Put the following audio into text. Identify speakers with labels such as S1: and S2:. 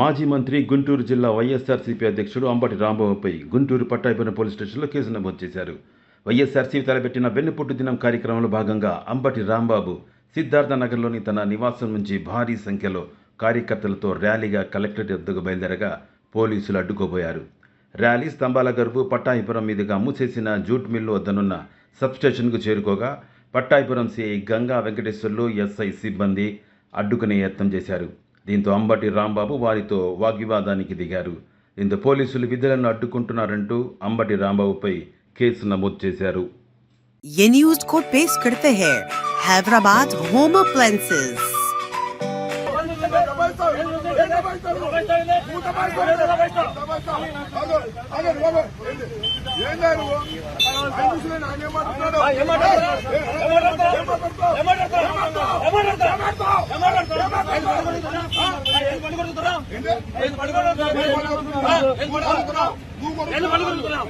S1: మాజీ మంత్రి గుంటూరు జిల్లా వైఎస్ఆర్సీపీ అధ్యక్షుడు అంబటి రాంబాబుపై గుంటూరు పట్టాయిపల్లి పోలీస్ స్టేషన్లో కేసు నమోదు చేశారు. వైఎస్ఆర్సీపీ తలపెట్టిన వెన్నుపుట్టు దినం కార్యక్రమంలో భాగంగా అంబటి రాంబాబు సిద్ధార్థ నగర్లోని తన నివాసం నుంచి భారీ సంఖ్యలో కార్యకర్తలతో ర్యాలీగా కలెక్టరేట్ వద్దకు బయలుదేరగా పోలీసులు అడ్డుకోబోయారు. ర్యాలీ స్తంభాల గర్భు పట్టాయిపురం మీదుగా మూసేసిన జూట్ మిల్లు వద్దనున్న సబ్స్టేషన్కు చేరుకోగా పట్టాయిపురం సిఐ గంగా వెంకటేశ్వర్లు ఎస్ఐ సిబ్బంది అడ్డుకునే యత్నం చేశారు. దీంతో అంబటి రాంబాబు వారితో వాగ్వివాదానికి దిగారు దీంతో పోలీసులు విధులను అడ్డుకుంటున్నారంటూ అంబటి రాంబాబుపై కేసు నమోదు చేశారు
S2: ये न्यूज को पेश करते हैं हैदराबाद होम अप्लायंसेज
S3: ఏం పడుకుంటున్నాం